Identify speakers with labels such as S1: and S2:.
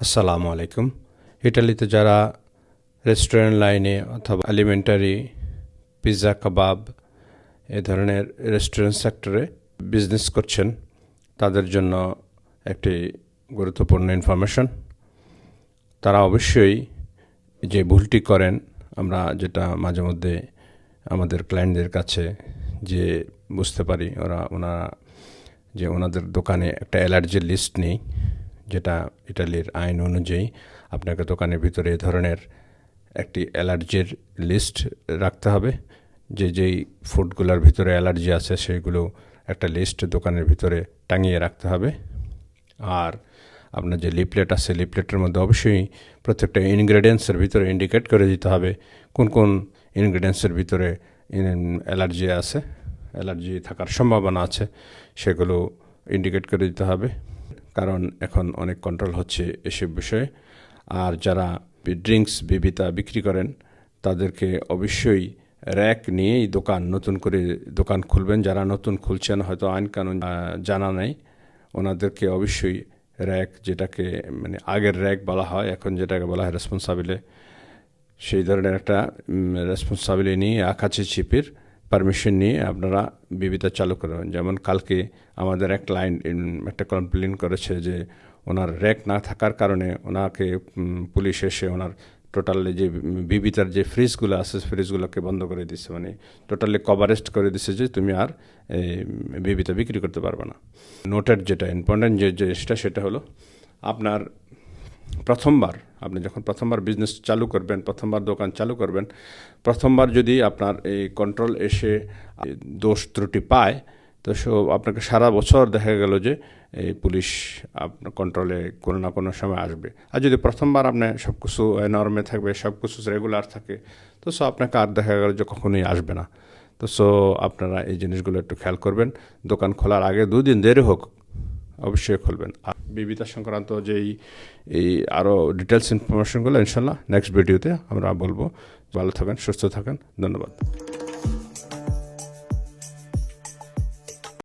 S1: আসসালামু আলাইকুম। ইটালিতে যারা রেস্টুরেন্ট লাইনে অথবা অ্যালিমেন্টারি পিৎজা কাবাব এ ধরনের রেস্টুরেন্ট সেক্টরে বিজনেস করছেন, তাদের জন্য একটি গুরুত্বপূর্ণ ইনফরমেশন তারা অবশ্যই যে ভুলটি করেন, আমরা যেটা মাঝে মধ্যে আমাদের ক্লায়েন্টদের কাছে যে বুঝতে পারি, ওরা ওনারা, যে ওনাদের দোকানে একটা অ্যালার্জির লিস্ট নেই। যেটা ইটালির আইন অনুযায়ী আপনাকে দোকানের ভিতরে এ ধরনের একটি অ্যালার্জির লিস্ট রাখতে হবে। যে যেই ফুডগুলোর ভিতরে অ্যালার্জি আছে সেইগুলো একটা লিস্ট দোকানের ভিতরে টাঙিয়ে রাখতে হবে। আর আপনার যে লিপলেট আছে লিপলেটের মধ্যে অবশ্যই প্রত্যেকটা ইনগ্রেডিয়েন্টসের ভিতরে ইন্ডিকেট করে দিতে হবে কোন কোন ইনগ্রেডিয়েন্টসের ভিতরে অ্যালার্জি আছে, অ্যালার্জি থাকার সম্ভাবনা আছে, সেগুলো ইন্ডিকেট করে দিতে হবে। কারণ এখন অনেক কন্ট্রোল হচ্ছে এসব বিষয়ে। আর যারা ড্রিঙ্কস বিবিতা বিক্রি করেন, তাদেরকে অবশ্যই র্যাক নিয়েই দোকান, নতুন করে দোকান খুলবেন। যারা নতুন খুলছেন, হয়তো আইন কানুন জানা নেই, ওনাদেরকে অবশ্যই র্যাক যেটাকে মানে আগের র্যাক বলা হয়, এখন যেটাকে বলা হয় রেসপন্সাবিলে সেই ধরনের একটা রেসপন্সাবিলি নিয়ে আকাছে চিপির পারমিশন নিয়ে আপনারা বিবিতা চালু করবেন যেমন কালকে আমাদের এক লাইন একটা কমপ্লেন করেছে যে ওনার র্যাক না থাকার কারণে ওনাকে পুলিশ এসে ওনার টোটালি যে বিবিতার যে ফ্রিজগুলো আছে ফ্রিজগুলোকে বন্ধ করে দিচ্ছে মানে টোটালি কভারেস্ট করে দিচ্ছে যে তুমি আর বিবিতা বিক্রি করতে পারবে না। নোটের যেটা ইম্পর্টেন্ট যে জিনিসটা সেটা হলো আপনার প্রথমবার, আপনি যখন প্রথমবার বিজনেস চালু করবেন, প্রথমবার দোকান চালু করবেন, প্রথমবার যদি আপনার এই কন্ট্রোল এসে দোষ ত্রুটি পায়, তো সব আপনাকে সারা বছর দেখা গেল যে এই পুলিশ আপনার কন্ট্রোলে কোনো না কোনো সময় আসবে। আর যদি প্রথমবার আপনার সব কিছু নর্মে থাকবে সব কিছু রেগুলার থাকে, তো সো আপনাকে আর দেখা গেল যে কখনোই আসবে না। তো সো আপনারা এই জিনিসগুলো একটু খেয়াল করবেন। দোকান খোলার আগে দুদিন দেরি হোক, অবশ্যই খুলবেন। বিবিতা সংক্রান্ত যেই, এই আরও ডিটেলস ইনফরমেশনগুলো ইনশাল্লাহ নেক্সট ভিডিওতে আমরা বলব। ভালো থাকেন, সুস্থ থাকেন, ধন্যবাদ।